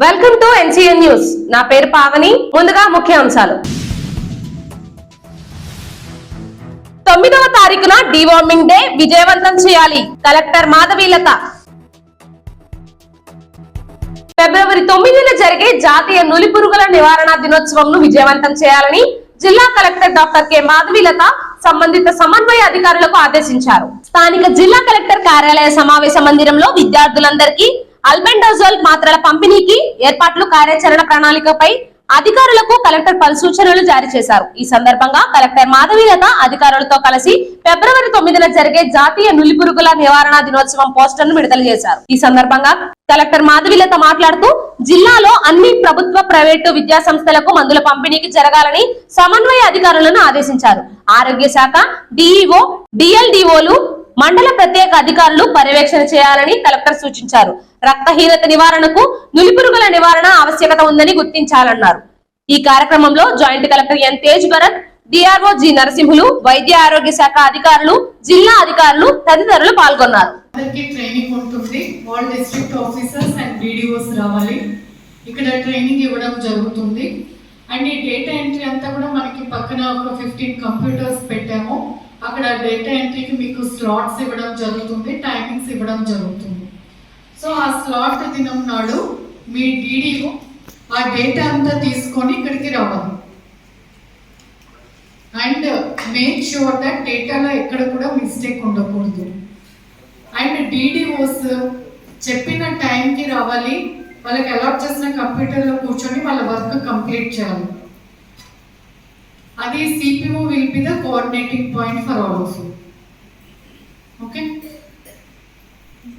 Welcome to NCN news నా పేరు పావని. ముందుగా ముఖ్యాంశాలు. తొమ్మిదవ తారీఖున డివార్మింగ్ డే విజయవంతం చేయాలి. కలెక్టర్ మాధవీలత. ఫిబ్రవరి తొమ్మిదిన జరిగే జాతీయ నులిపురుగుల నివారణ దినోత్సవంను విజయవంతం చేయాలని జిల్లా కలెక్టర్ డాక్టర్ కె మాధవీలత సంబంధిత సమన్వయ అధికారులకు ఆదేశించారు. స్థానిక జిల్లా కలెక్టర్ కార్యాలయ సమావేశ మందిరంలో విద్యార్థులందరికీ అల్బెండోజోల్ మాత్రల పంపిణీకి ఏర్పాట్లు కార్యాచరణ ప్రణాళికపై అధికారులకు కలెక్టర్ పలు సూచనలు జారీ చేశారు. ఈ సందర్భంగా కలెక్టర్ మాధవీలత అధికారులతో కలిసి ఫిబ్రవరి తొమ్మిదిన జరిగే జాతీయ నులిపురుగుల నివారణ దినోత్సవం పోస్టర్ను విడుదల చేశారు. ఈ సందర్భంగా కలెక్టర్ మాధవీలత మాట్లాడుతూ జిల్లాలో అన్ని ప్రభుత్వ ప్రైవేటు విద్యా సంస్థలకు మందుల పంపిణీకి జరగాలని సమన్వయ అధికారులను ఆదేశించారు. ఆరోగ్య శాఖ డిఈఓ డిఎల్డిఓలు మండల ప్రత్యేక అధికారులు పర్యవేక్షణ చేయాలని కలెక్టర్ సూచించారు. రక్తహీనత నివారణకు నులిపురుగుల నివారణ ఆవశ్యకత ఉందని గుర్తించాలన్నారు. ఈ కార్యక్రమంలో joint collector N Tej Bharat DRO G Narasimhulu వైద్య ఆరోగ్య శాఖ అధికారులు జిల్లా అధికారులు తదితరులు పాల్గొన్నారు. ట్రైనింగ్ ఉంటుంది. All district officers and BDOs రావాలి. ఇక్కడ ట్రైనింగ్ ఇవ్వడం జరుగుతుంది. అండ్ ఈ డేటా ఎంట్రీ అంతా కూడా మనకి పక్కన ఒక ఫిఫ్టీన్ కంప్యూటర్స్ పెట్టాము. అక్కడ డేటా ఎంట్రీకి మీకు స్లాట్స్ ఇవ్వడం జరుగుతుంది టైమింగ్స్ ఇవ్వడం జరుగుతుంది. ఆ స్లాట్ దినం నాడు మీ డీడీఓ ఆ డేటా అంతా తీసుకొని ఇక్కడికి రావాలి. అండ్ మేక్ షూర్ దట్ డేటాలో ఎక్కడ కూడా మిస్టేక్ ఉండకూడదు. అండ్ డీడీఓస్ చెప్పిన టైంకి రావాలి. వాళ్ళకి అలాట్ చేసిన కంప్యూటర్లో కూర్చొని వాళ్ళ వర్క్ కంప్లీట్ చేయాలి. అది CPO will be the coordinating point for all of okay